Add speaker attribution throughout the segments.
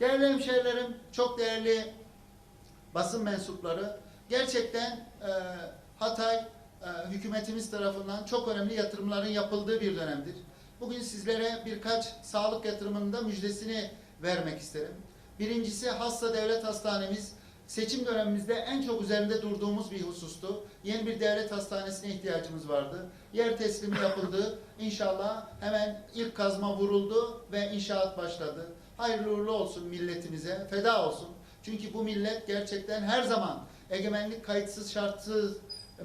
Speaker 1: Değerli hemşehrilerim, çok değerli basın mensupları, gerçekten e, Hatay e, hükümetimiz tarafından çok önemli yatırımların yapıldığı bir dönemdir. Bugün sizlere birkaç sağlık yatırımının da müjdesini vermek isterim. Birincisi Hasta Devlet Hastanemiz seçim dönemimizde en çok üzerinde durduğumuz bir husustu. Yeni bir devlet hastanesine ihtiyacımız vardı. Yer teslimi yapıldı. İnşallah hemen ilk kazma vuruldu ve inşaat başladı. Hayırlı uğurlu olsun milletimize, feda olsun. Çünkü bu millet gerçekten her zaman egemenlik kayıtsız şartsız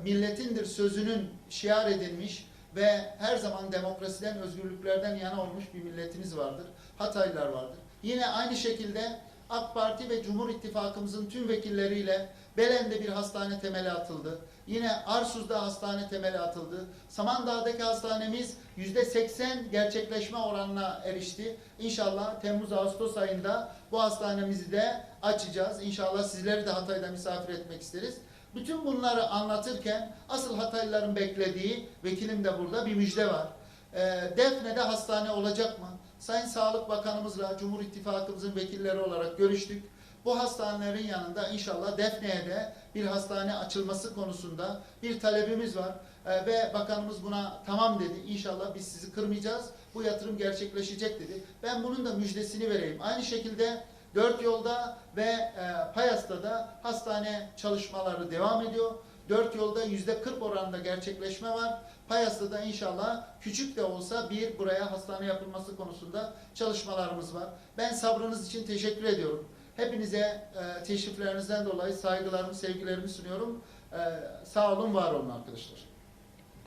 Speaker 1: milletindir sözünün şiar edilmiş ve her zaman demokrasiden, özgürlüklerden yana olmuş bir milletimiz vardır. Hataylılar vardır. Yine aynı şekilde AK Parti ve Cumhur İttifakımızın tüm vekilleriyle Belen'de bir hastane temeli atıldı. Yine Arsuz'da hastane temeli atıldı. Samandağ'daki hastanemiz %80 gerçekleşme oranına erişti. İnşallah Temmuz-Ağustos ayında bu hastanemizi de açacağız. İnşallah sizleri de Hatay'da misafir etmek isteriz. Bütün bunları anlatırken asıl Hataylıların beklediği, vekilim de burada bir müjde var. Ee, Defne'de hastane olacak mı? Sayın Sağlık Bakanımızla Cumhur İttifakımızın vekilleri olarak görüştük. Bu hastanelerin yanında inşallah Defne'ye de bir hastane açılması konusunda bir talebimiz var. Ee, ve bakanımız buna tamam dedi. İnşallah biz sizi kırmayacağız. Bu yatırım gerçekleşecek dedi. Ben bunun da müjdesini vereyim. Aynı şekilde Dört yolda ve e, Payas'ta da hastane çalışmaları devam ediyor. Dört yolda yüzde 40 oranında gerçekleşme var. Payas'ta da inşallah küçük de olsa bir buraya hastane yapılması konusunda çalışmalarımız var. Ben sabrınız için teşekkür ediyorum. Hepinize e, teşriflerinizden dolayı saygılarımı, sevgilerimi sunuyorum. E, sağ olun, var olun arkadaşlar.